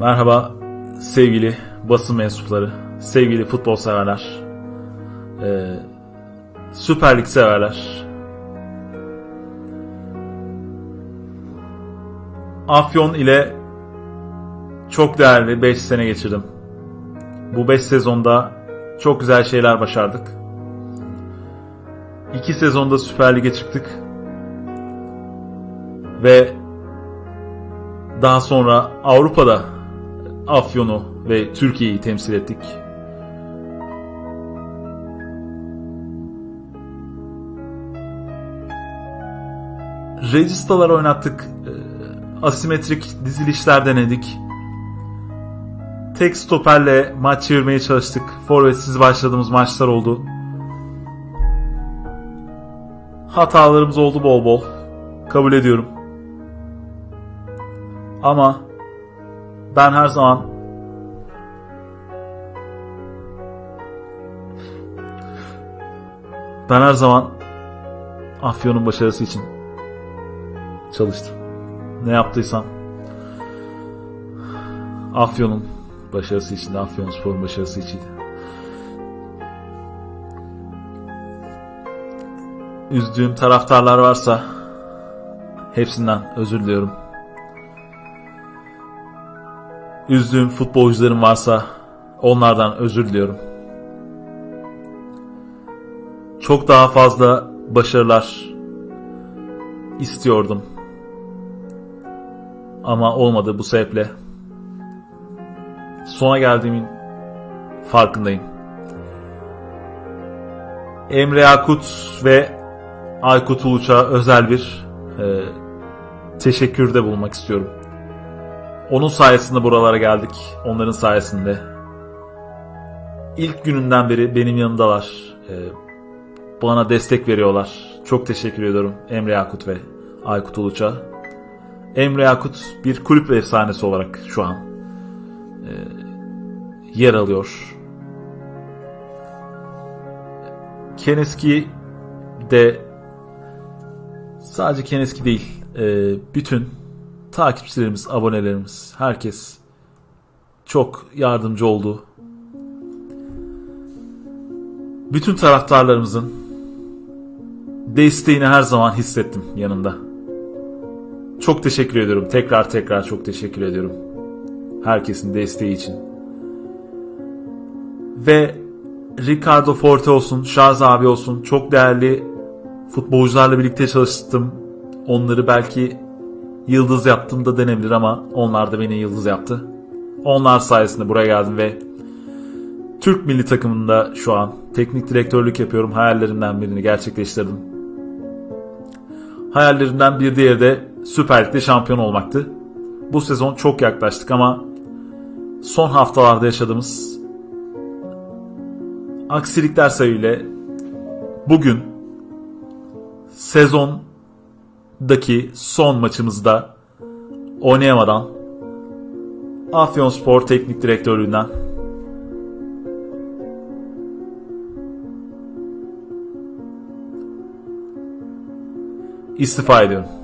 Merhaba sevgili basın mensupları, sevgili futbol severler, e, Süper Lig severler. Afyon ile çok değerli 5 sene geçirdim. Bu 5 sezonda çok güzel şeyler başardık. 2 sezonda Süper Lig'e çıktık. Ve daha sonra Avrupa'da Afyon'u ve Türkiye'yi temsil ettik. Registalar oynattık. e, Asimetrik dizilişler denedik. Tek stoperle maç çevirmeye çalıştık. Forvetsiz başladığımız maçlar oldu. Hatalarımız oldu bol bol. Kabul ediyorum. Ama ben her zaman ben her zaman Afyon'un başarısı için çalıştım. Ne yaptıysam Afyon'un başarısı için, Afyonspor'un başarısı içindi. Üzdüğüm taraftarlar varsa hepsinden özür diliyorum. Üzdüğüm futbolcularım varsa onlardan özür diliyorum. Çok daha fazla başarılar istiyordum. Ama olmadı bu sebeple. Sona geldiğimin farkındayım. Emre Akut ve Aykut Uluç'a özel bir e, teşekkürde bulunmak istiyorum. Onun sayesinde buralara geldik. Onların sayesinde. İlk gününden beri benim yanımdalar. E, bana destek veriyorlar. Çok teşekkür ediyorum Emre Yakut ve Aykut Uluç'a. Emre Yakut bir kulüp efsanesi olarak şu an e, yer alıyor. Keneski de sadece Keneski değil, e, bütün takipçilerimiz, abonelerimiz, herkes çok yardımcı oldu. Bütün taraftarlarımızın desteğini her zaman hissettim yanında. Çok teşekkür ediyorum. Tekrar tekrar çok teşekkür ediyorum. Herkesin desteği için. Ve Ricardo Forte olsun, Şarz abi olsun çok değerli futbolcularla birlikte çalıştım. Onları belki yıldız yaptım da denebilir ama onlar da beni yıldız yaptı. Onlar sayesinde buraya geldim ve Türk milli takımında şu an teknik direktörlük yapıyorum. Hayallerimden birini gerçekleştirdim. Hayallerimden bir diğeri de Süper Lig'de şampiyon olmaktı. Bu sezon çok yaklaştık ama son haftalarda yaşadığımız aksilikler sebebiyle bugün sezondaki son maçımızda oynayamadan Afyonspor Teknik Direktörlüğünden istifa ediyorum.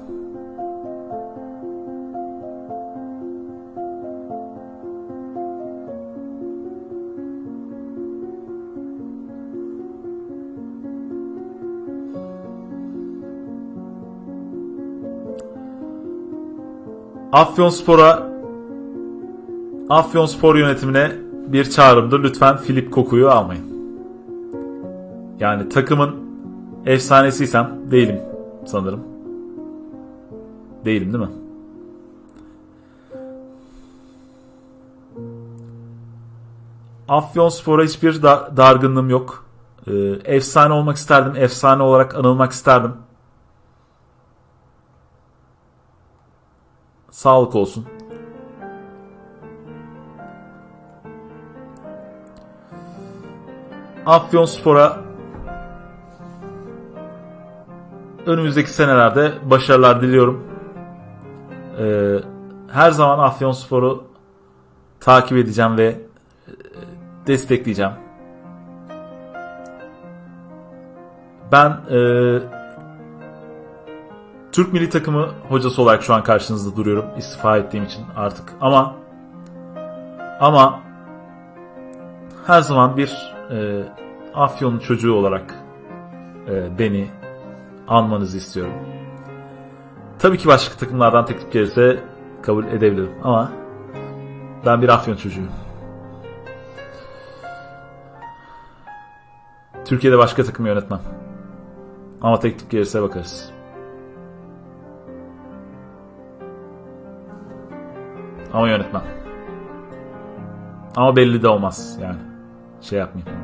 Afyonspor'a Afyonspor yönetimine bir çağrımdır. Lütfen Filip Koku'yu almayın. Yani takımın efsanesiysem değilim sanırım. Değilim değil mi? Afyonspor'a hiçbir da- dargınlığım yok. Ee, efsane olmak isterdim. Efsane olarak anılmak isterdim. Sağlık olsun. Afyonspor'a önümüzdeki senelerde başarılar diliyorum. Ee, her zaman Afyonspor'u takip edeceğim ve e, destekleyeceğim. Ben e, Türk milli takımı hocası olarak şu an karşınızda duruyorum. istifa ettiğim için artık. Ama Ama her zaman bir e, Afyon çocuğu olarak e, beni anmanızı istiyorum. Tabii ki başka takımlardan teklif gelirse kabul edebilirim ama ben bir Afyon çocuğuyum. Türkiye'de başka takım yönetmem. Ama teklif gelirse bakarız. Ama yönetmem. Ama belli de olmaz yani. Şey yapmayayım.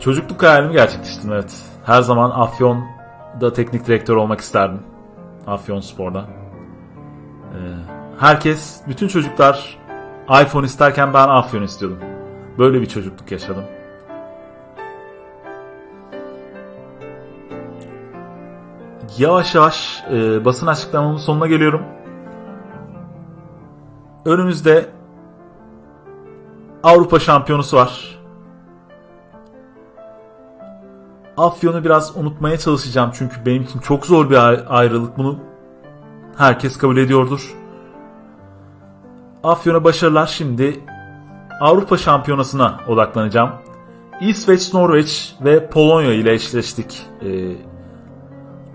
Çocukluk hayalimi gerçekleştirdim evet. Her zaman Afyon'da teknik direktör olmak isterdim. Afyon Spor'da. Ee, herkes, bütün çocuklar iPhone isterken ben Afyon istiyordum. Böyle bir çocukluk yaşadım. Yavaş yavaş e, basın açıklamamın sonuna geliyorum. Önümüzde Avrupa Şampiyonası var. Afyon'u biraz unutmaya çalışacağım çünkü benim için çok zor bir ay- ayrılık. Bunu herkes kabul ediyordur. Afyon'a başarılar şimdi Avrupa Şampiyonası'na odaklanacağım. İsveç, Norveç ve Polonya ile eşleştik. Ee,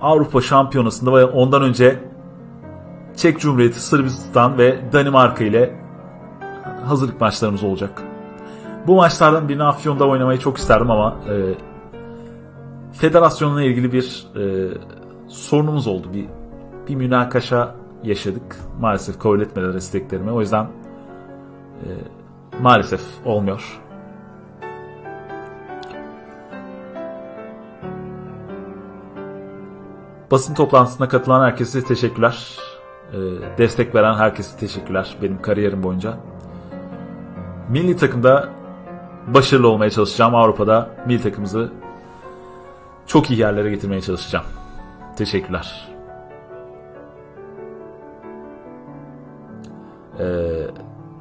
Avrupa Şampiyonası'nda ondan önce Çek Cumhuriyeti, Sırbistan ve Danimarka ile hazırlık maçlarımız olacak. Bu maçlardan birini Afyon'da oynamayı çok isterdim ama e, federasyonla ilgili bir e, sorunumuz oldu. Bir, bir münakaşa yaşadık. Maalesef kabul etmediler isteklerimi. O yüzden e, maalesef olmuyor. Basın toplantısına katılan herkese teşekkürler. E, destek veren herkese teşekkürler benim kariyerim boyunca. Milli takımda başarılı olmaya çalışacağım. Avrupa'da milli takımımızı çok iyi yerlere getirmeye çalışacağım. Teşekkürler. Ee,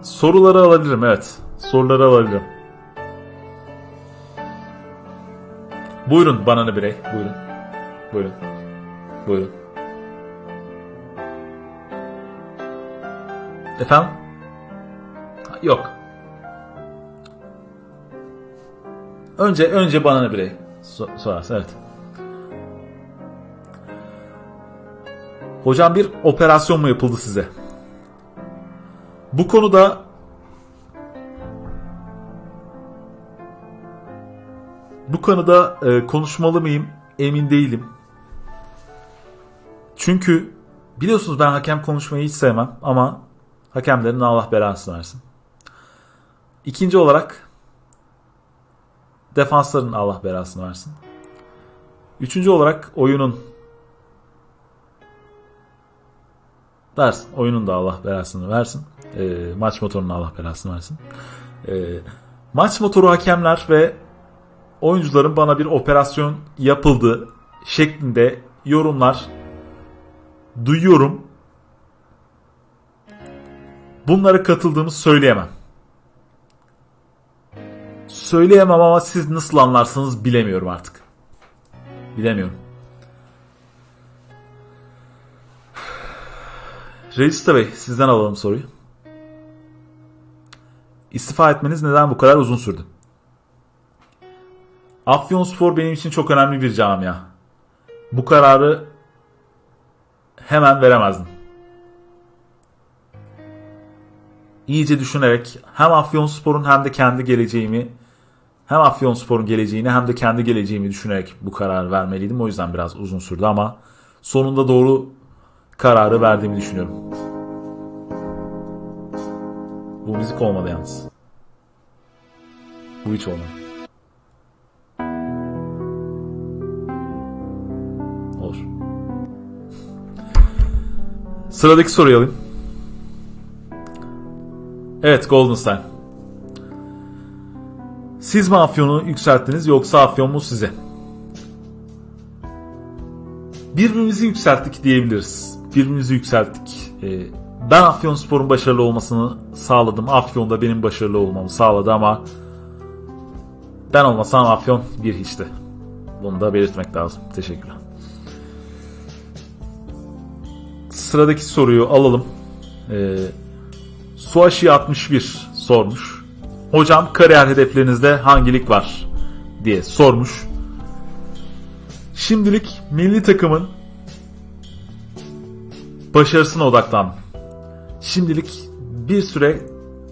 soruları alabilirim evet. Soruları alabilirim. Buyurun Banana Birey. Buyurun. Buyurun. Buyurun. Efendim? Yok. Önce önce Banana Birey. So- sorarsın evet. Hocam bir operasyon mu yapıldı size? Bu konuda bu konuda e, konuşmalı mıyım emin değilim. Çünkü biliyorsunuz ben hakem konuşmayı hiç sevmem ama hakemlerin Allah belasını versin. İkinci olarak defansların Allah belasını versin. Üçüncü olarak oyunun versin. Oyunun da Allah belasını versin. E, maç motorunun Allah belasını versin. E, maç motoru hakemler ve oyuncuların bana bir operasyon yapıldı şeklinde yorumlar duyuyorum. Bunlara katıldığımı söyleyemem. Söyleyemem ama siz nasıl anlarsınız bilemiyorum artık. Bilemiyorum. Regista Bey sizden alalım soruyu. İstifa etmeniz neden bu kadar uzun sürdü? Afyonspor benim için çok önemli bir camia. Bu kararı hemen veremezdim. İyice düşünerek hem Afyonspor'un hem de kendi geleceğimi hem Afyonspor'un geleceğini hem de kendi geleceğimi düşünerek bu kararı vermeliydim. O yüzden biraz uzun sürdü ama sonunda doğru kararı verdiğimi düşünüyorum. Bu müzik olmadı yalnız. Bu hiç olmadı. Sıradaki soruyu alayım. Evet Goldenstein. Siz mi Afyon'u yükselttiniz yoksa Afyon mu size? Birbirimizi yükselttik diyebiliriz. Birbirimizi yükselttik. Ee, ben Afyonspor'un başarılı olmasını sağladım. Afyon da benim başarılı olmamı sağladı ama ben olmasam Afyon bir hiçti. Bunu da belirtmek lazım. Teşekkürler. Sıradaki soruyu alalım. Ee, Suashi 61 sormuş. Hocam kariyer hedeflerinizde hangi lig var diye sormuş. Şimdilik milli takımın başarısına odaklandım. Şimdilik bir süre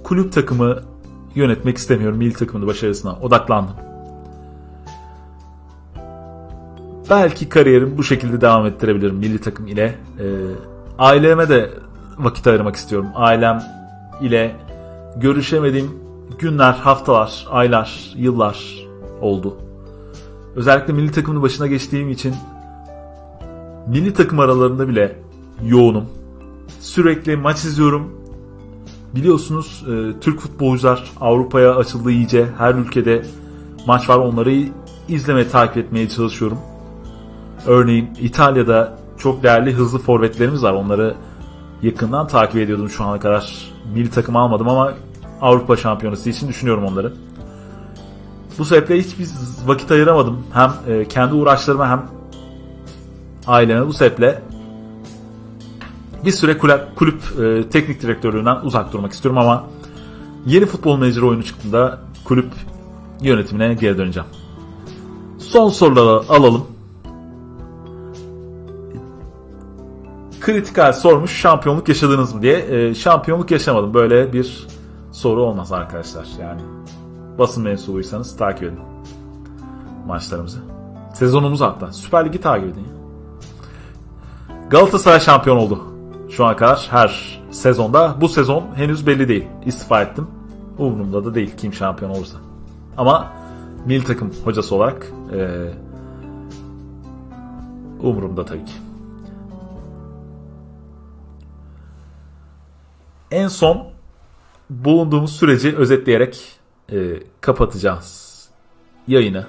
kulüp takımı yönetmek istemiyorum. Milli takımın başarısına odaklandım. Belki kariyerim bu şekilde devam ettirebilirim milli takım ile. Ee, aileme de vakit ayırmak istiyorum. Ailem ile görüşemediğim günler, haftalar, aylar, yıllar oldu. Özellikle milli takımın başına geçtiğim için milli takım aralarında bile yoğunum. Sürekli maç izliyorum. Biliyorsunuz e, Türk futbolcular Avrupa'ya açıldı iyice. Her ülkede maç var. Onları izlemeye, takip etmeye çalışıyorum. Örneğin İtalya'da çok değerli hızlı forvetlerimiz var. Onları yakından takip ediyordum şu ana kadar. Milli takım almadım ama Avrupa Şampiyonası için düşünüyorum onları. Bu sebeple hiçbir vakit ayıramadım. Hem e, kendi uğraşlarıma hem aileme bu sebeple bir süre kulüp, kulüp e, teknik direktörlüğünden uzak durmak istiyorum ama yeni futbol menajeri oyunu çıktığında kulüp yönetimine geri döneceğim. Son soruları alalım. Kritikal sormuş şampiyonluk yaşadınız mı diye. E, şampiyonluk yaşamadım. Böyle bir soru olmaz arkadaşlar. Yani basın mensubuysanız takip edin maçlarımızı. Sezonumuzu hatta. Süper Ligi takip edin. Galatasaray şampiyon oldu. Şu ana kadar her sezonda. Bu sezon henüz belli değil. İstifa ettim. Umurumda da değil kim şampiyon olursa. Ama milli takım hocası olarak e, umurumda tabii ki. En son bulunduğumuz süreci özetleyerek e, kapatacağız yayını.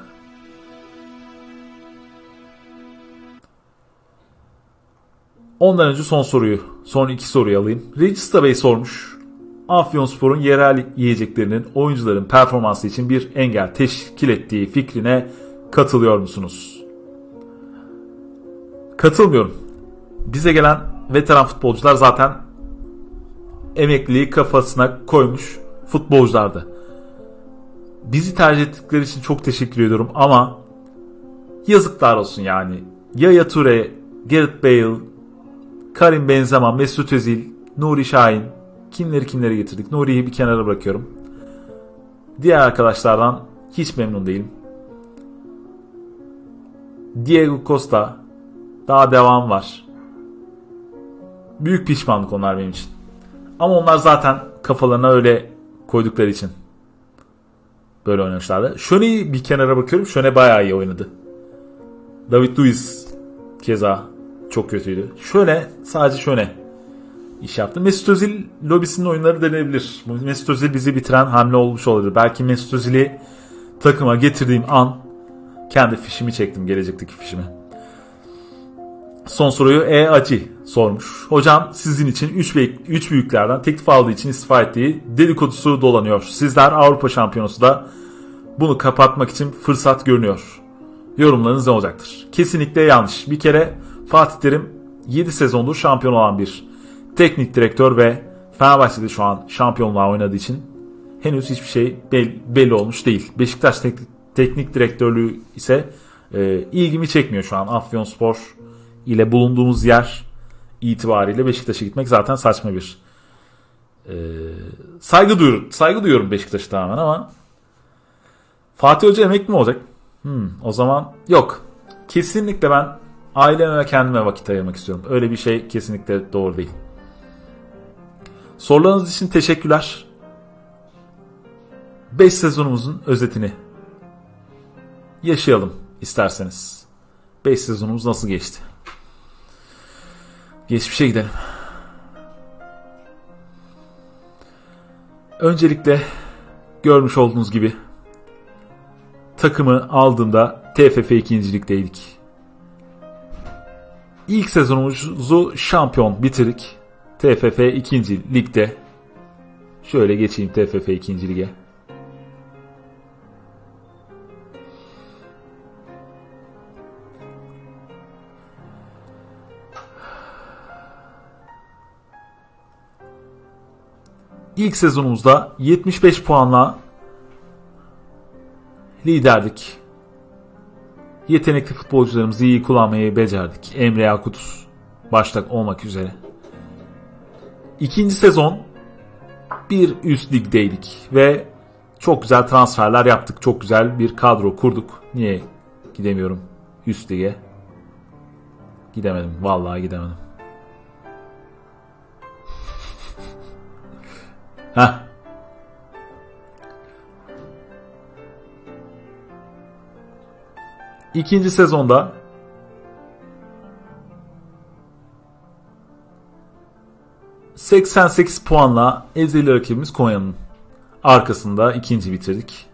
Ondan önce son soruyu, son iki soruyu alayım. Regista Bey sormuş. Afyonspor'un yerel yiyeceklerinin oyuncuların performansı için bir engel teşkil ettiği fikrine katılıyor musunuz? Katılmıyorum. Bize gelen veteran futbolcular zaten emekliliği kafasına koymuş futbolculardı. Bizi tercih ettikleri için çok teşekkür ediyorum ama yazıklar olsun yani. Yaya Toure, Gareth Bale, Karim Benzema, Mesut Özil, Nuri Şahin. Kimleri kimleri getirdik. Nuri'yi bir kenara bırakıyorum. Diğer arkadaşlardan hiç memnun değilim. Diego Costa daha devam var. Büyük pişmanlık onlar benim için. Ama onlar zaten kafalarına öyle koydukları için böyle oynamışlardı. Şöne'yi bir kenara bakıyorum. Şöne bayağı iyi oynadı. David Luiz keza çok kötüydü. Şöyle sadece şöyle iş yaptı. Mesut Özil lobisinin oyunları denebilir. Mesut Özil bizi bitiren hamle olmuş olabilir. Belki Mesut Özil'i takıma getirdiğim an kendi fişimi çektim. Gelecekteki fişimi. Son soruyu E Acı sormuş. Hocam sizin için 3 büyük, üç büyüklerden teklif aldığı için istifa ettiği dedikodusu dolanıyor. Sizler Avrupa Şampiyonası da bunu kapatmak için fırsat görünüyor. Yorumlarınız ne olacaktır? Kesinlikle yanlış. Bir kere Fatih Terim 7 sezondur şampiyon olan bir teknik direktör ve Fenerbahçe'de şu an şampiyonluğa oynadığı için henüz hiçbir şey belli, olmuş değil. Beşiktaş teknik, teknik direktörlüğü ise e, ilgimi çekmiyor şu an. Afyonspor ile bulunduğumuz yer itibariyle Beşiktaş'a gitmek zaten saçma bir e, saygı duyuyorum, saygı duyuyorum Beşiktaş'a tamamen ama Fatih Hoca emekli mi olacak? Hmm, o zaman yok. Kesinlikle ben aileme ve kendime vakit ayırmak istiyorum. Öyle bir şey kesinlikle doğru değil. Sorularınız için teşekkürler. 5 sezonumuzun özetini yaşayalım isterseniz. 5 sezonumuz nasıl geçti? Geçmişe gidelim. Öncelikle görmüş olduğunuz gibi takımı aldığımda TFF ikincilikteydik. İlk sezonumuzu şampiyon bitirdik. TFF 2. ligde. Şöyle geçeyim TFF 2. lige. İlk sezonumuzda 75 puanla liderdik. Yetenekli futbolcularımızı iyi kullanmayı becerdik. Emre Yakutuz başta olmak üzere. İkinci sezon bir üst ligdeydik ve çok güzel transferler yaptık. Çok güzel bir kadro kurduk. Niye gidemiyorum üst lige? Gidemedim. Vallahi gidemedim. Heh. İkinci sezonda ...88 puanla ezeli rakibimiz Konya'nın arkasında ikinci bitirdik.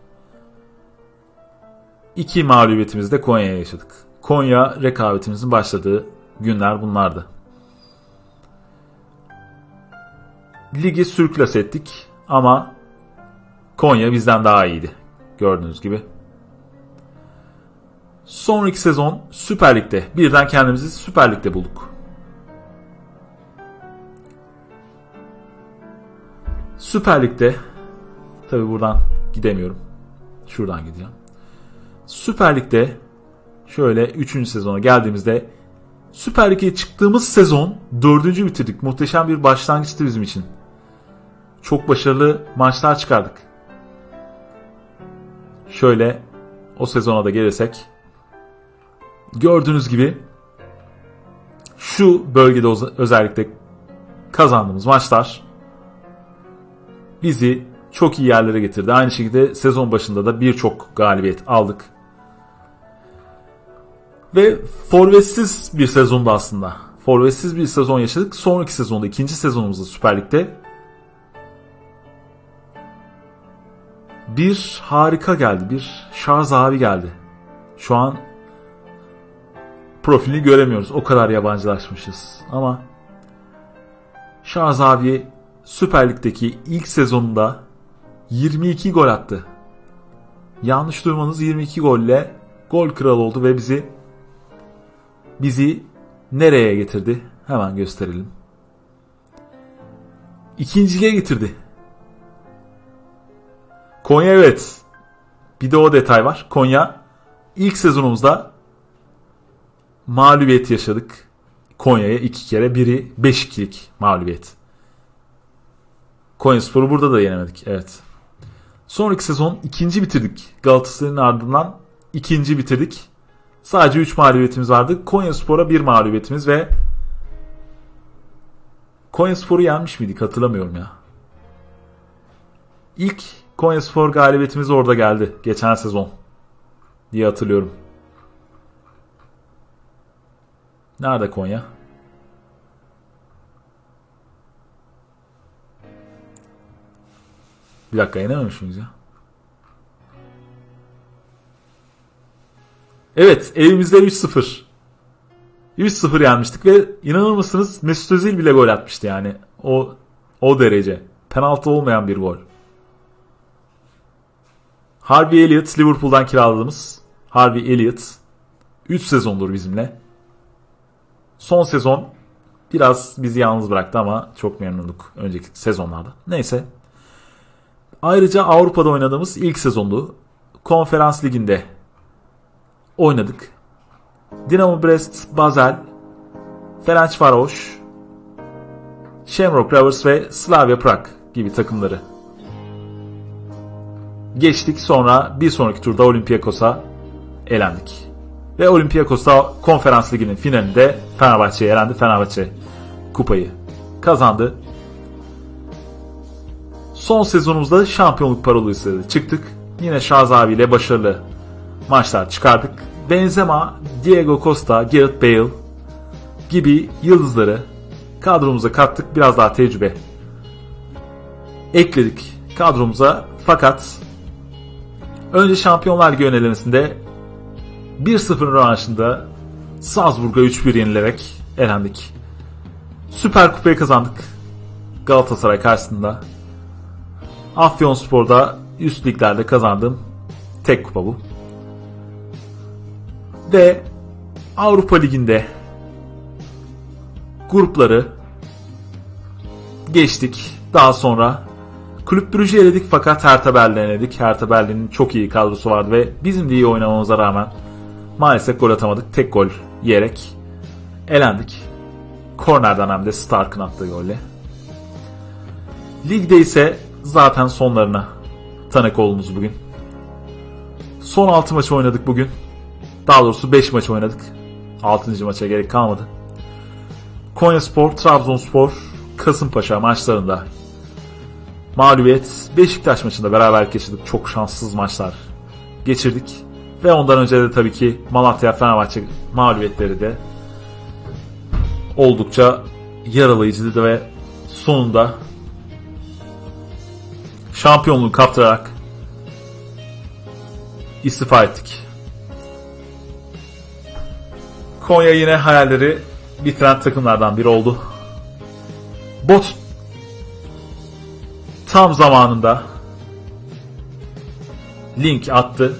İki mağlubiyetimizi de Konya'ya yaşadık. Konya rekabetimizin başladığı günler bunlardı. Ligi sürklas ettik ama Konya bizden daha iyiydi. Gördüğünüz gibi. Sonraki sezon Süper Lig'de birden kendimizi Süper Lig'de bulduk. Süper Lig'de tabi buradan gidemiyorum. Şuradan gideceğim. Süper Lig'de şöyle 3. sezona geldiğimizde Süper Lig'e çıktığımız sezon 4. bitirdik. Muhteşem bir başlangıçtı bizim için. Çok başarılı maçlar çıkardık. Şöyle o sezona da gelirsek gördüğünüz gibi şu bölgede özellikle kazandığımız maçlar bizi çok iyi yerlere getirdi. Aynı şekilde sezon başında da birçok galibiyet aldık. Ve forvetsiz bir sezonda aslında. Forvetsiz bir sezon yaşadık. Sonraki sezonda ikinci sezonumuzda Süper Lig'de bir harika geldi. Bir şarj abi geldi. Şu an profilini göremiyoruz. O kadar yabancılaşmışız. Ama Şarj abi Süper Lig'deki ilk sezonunda 22 gol attı. Yanlış duymanız 22 golle gol kralı oldu ve bizi bizi nereye getirdi? Hemen gösterelim. İkinciliğe getirdi. Konya evet. Bir de o detay var. Konya ilk sezonumuzda mağlubiyet yaşadık. Konya'ya iki kere. Biri 5-2'lik mağlubiyet. Konya Sporu burada da yenemedik. Evet. Sonraki sezon ikinci bitirdik. Galatasaray'ın ardından ikinci bitirdik. Sadece 3 mağlubiyetimiz vardı. Konya Spor'a 1 mağlubiyetimiz ve Konya Spor'u yenmiş miydik hatırlamıyorum ya. İlk Konya Spor galibiyetimiz orada geldi. Geçen sezon. Diye hatırlıyorum. Nerede Konya? Bir dakika yenememiş miyiz ya? Evet evimizde 3-0. 3-0 yenmiştik ve inanır mısınız Mesut Özil bile gol atmıştı yani. O o derece. Penaltı olmayan bir gol. Harvey Elliott Liverpool'dan kiraladığımız Harvey Elliott 3 sezondur bizimle. Son sezon biraz bizi yalnız bıraktı ama çok memnunduk önceki sezonlarda. Neyse. Ayrıca Avrupa'da oynadığımız ilk sezondu. Konferans liginde oynadık. Dinamo Brest, Basel, Ferencvaros, Shamrock Rovers ve Slavia Prag gibi takımları geçtik. Sonra bir sonraki turda Olympiakos'a elendik. Ve Olympiakos'ta konferans liginin finalinde Fenerbahçe'ye elendi. Fenerbahçe kupayı kazandı. Son sezonumuzda şampiyonluk parolasıyla çıktık. Yine Şaz abiyle başarılı maçlar çıkardık. Benzema, Diego Costa, Gareth Bale gibi yıldızları kadromuza kattık. Biraz daha tecrübe ekledik kadromuza. Fakat önce Şampiyonlar Ligi önelemesinde 1-0 rövanşında Salzburg'a 3-1 yenilerek elendik. Süper Kupayı kazandık. Galatasaray karşısında. Afyonspor'da üst liglerde kazandığım tek kupa bu. Ve Avrupa Ligi'nde grupları geçtik. Daha sonra Kulüp Brugge'yi eledik fakat Hertha Berlin'i eledik. Hertha Berlin'in çok iyi kadrosu vardı ve bizim de iyi oynamamıza rağmen maalesef gol atamadık. Tek gol yiyerek elendik. Kornerden hem de Stark'ın attığı golle. Ligde ise zaten sonlarına tanık oldunuz bugün. Son 6 maçı oynadık bugün. Daha doğrusu 5 maç oynadık. 6. maça gerek kalmadı. Konyaspor, Trabzonspor, Kasımpaşa maçlarında mağlubiyet. Beşiktaş maçında beraber yaşadık. Çok şanssız maçlar geçirdik. Ve ondan önce de tabii ki Malatya Fenerbahçe mağlubiyetleri de oldukça yaralayıcıydı ve sonunda şampiyonluğu kaptırarak istifa ettik. Konya yine hayalleri bitiren takımlardan biri oldu. Bot tam zamanında link attı.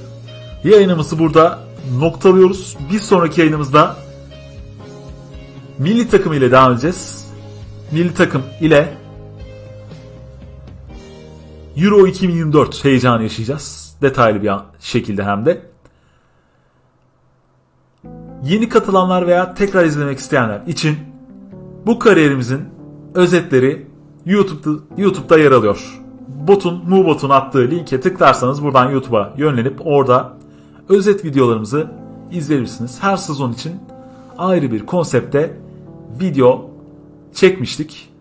Yayınımızı burada noktalıyoruz. Bir sonraki yayınımızda milli takım ile devam edeceğiz. Milli takım ile Euro 2024 heyecanı yaşayacağız. Detaylı bir şekilde hem de. Yeni katılanlar veya tekrar izlemek isteyenler için bu kariyerimizin özetleri YouTube'da, YouTube'da yer alıyor. Botun, Mubot'un attığı linke tıklarsanız buradan YouTube'a yönlenip orada özet videolarımızı izleyebilirsiniz. Her sezon için ayrı bir konsepte video çekmiştik.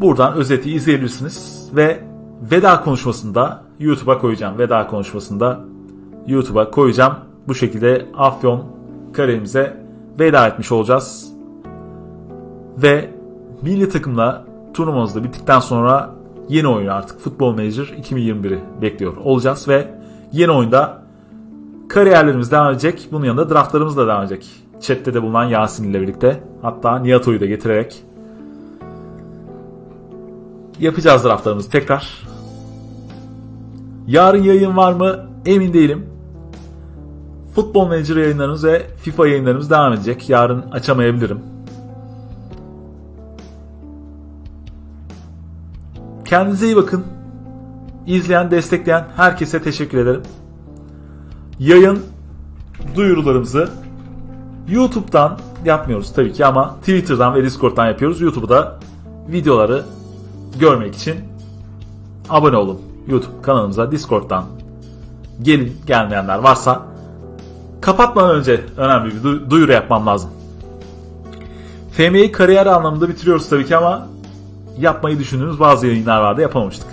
Buradan özeti izleyebilirsiniz ve veda konuşmasında YouTube'a koyacağım. Veda konuşmasında YouTube'a koyacağım. Bu şekilde Afyon kariyerimize veda etmiş olacağız. Ve milli takımla turnuvamız da bittikten sonra yeni oyun artık Futbol Manager 2021'i bekliyor olacağız ve yeni oyunda kariyerlerimiz devam edecek. Bunun yanında draftlarımız da devam edecek. Chat'te de bulunan Yasin ile birlikte. Hatta Nihat'o'yu da getirerek yapacağız draftlarımızı tekrar. Yarın yayın var mı emin değilim. Futbol Manager yayınlarımız ve FIFA yayınlarımız devam edecek. Yarın açamayabilirim. Kendinize iyi bakın. İzleyen, destekleyen herkese teşekkür ederim. Yayın duyurularımızı YouTube'dan yapmıyoruz tabii ki ama Twitter'dan ve Discord'dan yapıyoruz. YouTube'da videoları görmek için abone olun. YouTube kanalımıza Discord'dan gelin gelmeyenler varsa kapatmadan önce önemli bir du- duyuru yapmam lazım. FM'yi kariyer anlamında bitiriyoruz tabii ki ama yapmayı düşündüğümüz bazı yayınlar vardı yapamamıştık.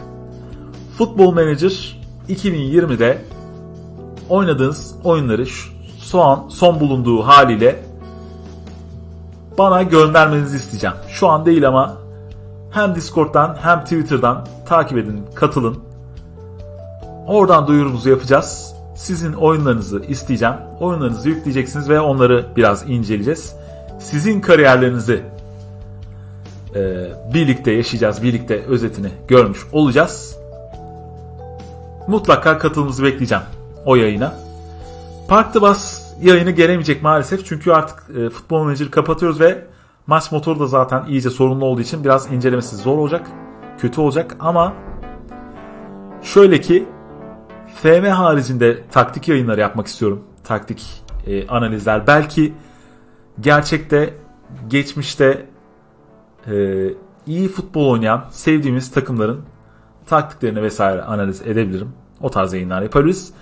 Futbol Manager 2020'de oynadığınız oyunları şu an son bulunduğu haliyle bana göndermenizi isteyeceğim. Şu an değil ama hem Discord'dan hem Twitter'dan takip edin, katılın. Oradan duyurumuzu yapacağız. Sizin oyunlarınızı isteyeceğim. Oyunlarınızı yükleyeceksiniz ve onları biraz inceleyeceğiz. Sizin kariyerlerinizi birlikte yaşayacağız. Birlikte özetini görmüş olacağız. Mutlaka katılımınızı bekleyeceğim o yayına. Park the Bus yayını gelemeyecek maalesef. Çünkü artık e, Futbol Manager'ı kapatıyoruz ve maç motoru da zaten iyice sorunlu olduğu için biraz incelemesi zor olacak. Kötü olacak ama şöyle ki FM haricinde taktik yayınları yapmak istiyorum. Taktik e, analizler. Belki gerçekte geçmişte e, iyi futbol oynayan sevdiğimiz takımların taktiklerini vesaire analiz edebilirim. O tarz yayınlar yaparız.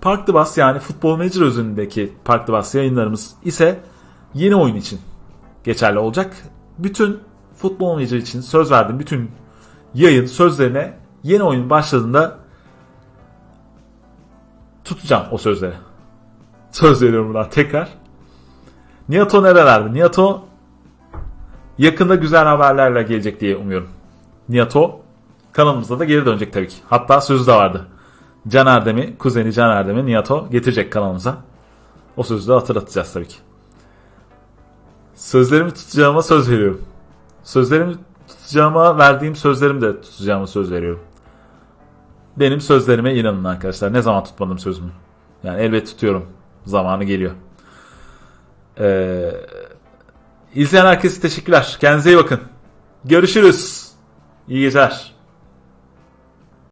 Park the Bus yani Futbol Manager özündeki Park the Bus yayınlarımız ise yeni oyun için geçerli olacak. Bütün Futbol Manager için söz verdiğim bütün yayın sözlerine yeni oyun başladığında tutacağım o sözleri. Söz veriyorum buradan tekrar. Nihato nerelerde? Nihato yakında güzel haberlerle gelecek diye umuyorum. Nihato kanalımızda da geri dönecek tabii ki. Hatta sözü de vardı. Can Erdem'i, kuzeni Can Erdem'i Nihato getirecek kanalımıza. O sözü de hatırlatacağız tabii ki. Sözlerimi tutacağıma söz veriyorum. Sözlerimi tutacağıma verdiğim sözlerimi de tutacağıma söz veriyorum. Benim sözlerime inanın arkadaşlar. Ne zaman tutmadım sözümü? Yani elbet tutuyorum. Zamanı geliyor. Ee, izleyen herkese teşekkürler. Kendinize iyi bakın. Görüşürüz. İyi geceler.